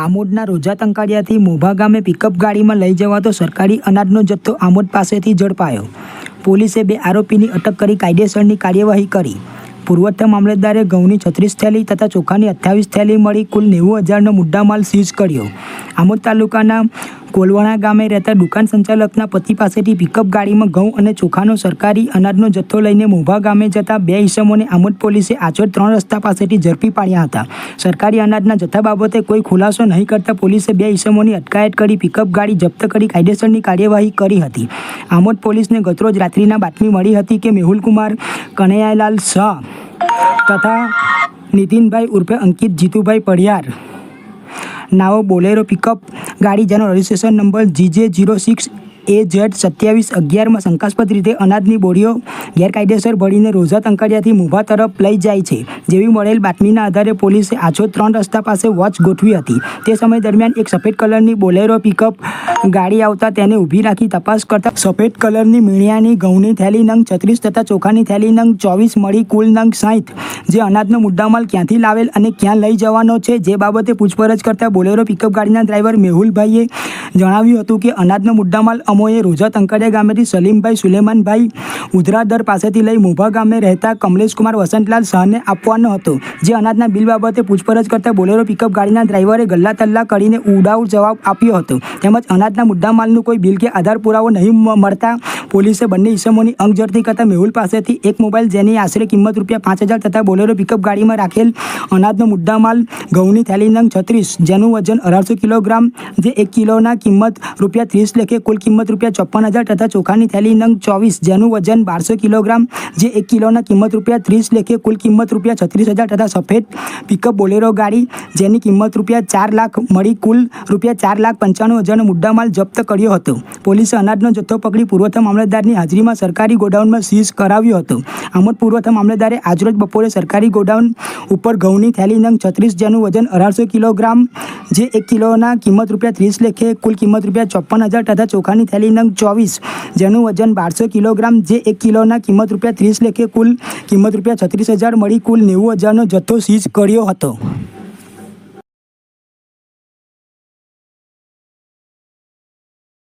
આમોદના રોજા તંકાડિયાથી મોભા ગામે પિકઅપ ગાડીમાં લઈ જવાતો સરકારી અનાજનો જથ્થો આમોદ પાસેથી ઝડપાયો. પોલીસે બે આરોપીની અટક કરી કાયદેસરની કાર્યવાહી કરી. પુરવઠા મામલતદારે ઘઉંની છત્રીસ થેલી તથા ચોખાની અઠ્ઠાવીસ થેલી મળી કુલ નેવું હજારનો મુદ્દામાલ સીઝ કર્યો. આમોદ તાલુકાના કોલવણા ગામે રહેતા દુકાન સંચાલકના પતિ પાસેથી પિકઅપ ગાડીમાં ઘઉં અને ચોખાનો સરકારી અનાજનો જથ્થો લઈને મોભા ગામે જતા બે ઈસમોને આમોદ પોલીસે આચોડ ત્રણ રસ્તા પાસેથી ઝડપી પાડ્યા હતા. સરકારી અનાજના જથ્થા બાબતે કોઈ ખુલાસો નહીં કરતા પોલીસે બે ઈસમોની અટકાયત કરી પિકઅપ ગાડી જપ્ત કરી કાયદેસરની કાર્યવાહી કરી હતી. આમોદ પોલીસને ગતરોજ રાત્રિના બાતમી મળી હતી કે મેહુલકુમાર કનૈયાલાલ શાહ તથા નીતિનભાઈ ઉર્ફે અંકિત જીતુભાઈ પડિયાર નાઓ બોલેરો પિકઅપ ગાડી જેનો registration number GJ zero six A Z સત્યાવીસ અગિયારમાં શંકાસ્પદ રીતે અનાજની બોડીઓ ગેરકાયદેસર ભરીને રોઝા તંકાડિયાથી મુભા તરફ લઈ જાય છે, જેવી મળેલ બાતમીના આધારે પોલીસે આછો ત્રણ રસ્તા પાસે વોચ ગોઠવી હતી. તે સમય દરમિયાન એક સફેદ કલરની બોલેરો પિકઅપ ગાડી આવતા તેને ઊભી રાખી તપાસ કરતા સફેદ કલરની મીણિયાની ઘઉંની થેલી નંગ છત્રીસ તથા ચોખાની થેલી નંગ ચોવીસ મળી કુલ નંગ સાહીઠ, જે અનાજનો મુદ્દામાલ ક્યાંથી લાવેલ અને ક્યાં લઈ જવાનો છે, જે બાબતે પૂછપરછ કરતા બોલેરો પિકઅપ ગાડીના ડ્રાઈવર મેહુલભાઈએ જણાવ્યું હતું કે અનાજનો મુદ્દામાલ અમોએ રોજા તંકડિયા ગામેથી સલીમભાઈ, સુલેમાનભાઈ ઉધરાદર પાસેથી લઈ મોભા ગામે રહેતા કમલેશકુમાર વસંતલાલ શાહને આપવાનો હતો. જે અનાજના બિલ બાબતે પૂછપરછ કરતા બોલેરો પિકઅપ ગાડીના ડ્રાઈવરે ગલ્લા તલ્લા કરીને ઉડાઉ જવાબ આપ્યો હતો. તેમજ અનાજના મુદ્દામાલનું કોઈ બિલ કે આધાર પુરાવો નહીં મળતા પોલીસે બંને ઈસમોની અંગ કરતા મેહુલ પાસેથી એક મોબાઈલ જેની આશરે કિંમત રૂપિયા પાંચ હજાર તથા બોલેરો પિકઅપ ગાડીમાં રાખેલ અનાજનો મુદ્દામાલ, ઘઉંની થેલી નંગ છત્રીસ, જેનું વજન અઢારસો કિલોગ્રામ, જે એક કિલોના કિંમત રૂપિયા ત્રીસ લેખે કુલ કિંમત રૂપિયા ચોપન હજાર તથા ચોખાની થેલી નંગ ચોવીસ, જેનું વજન બારસો કિલોગ્રામ, જે એક કિલોના કિંમત રૂપિયા ત્રીસ લેખે કુલ કિંમત રૂપિયા છત્રીસ હજાર તથા સફેદ પિકઅપ બોલેરો ગાડી, જેની કિંમત રૂપિયા ચાર લાખ મળી કુલ રૂપિયા ચાર લાખ પંચાણું હજારનો મુદ્દામાલ જપ્ત કર્યો હતો. પોલીસે અનાજનો જથ્થો પકડી પુરવઠા મામલતદારની હાજરીમાં સરકારી ગોડાઉનમાં સીઝ કરાવ્યો હતો. આમોદ પુરવઠા મામલતદારે આજરોજ બપોરે સરકારી ગોડાઉન ઉપર ઘઉંની થેલી નંગ છત્રીસ જેનું વજન અઢારસો કિલોગ્રામ, જે એક કિલોના કિંમત રૂપિયા ત્રીસ લેખે કુલ કિંમત રૂપિયા ચોપન હજાર તથા ચોખાની થેલી નંગ ચોવીસ જેનું વજન બારસો કિલોગ્રામ, જે એક કિલોના કિંમત રૂપિયા ત્રીસ લેખે કુલ કિંમત રૂપિયા છત્રીસ હજાર મળી કુલ નેવું હજારનો જથ્થો સીઝ કર્યો હતો.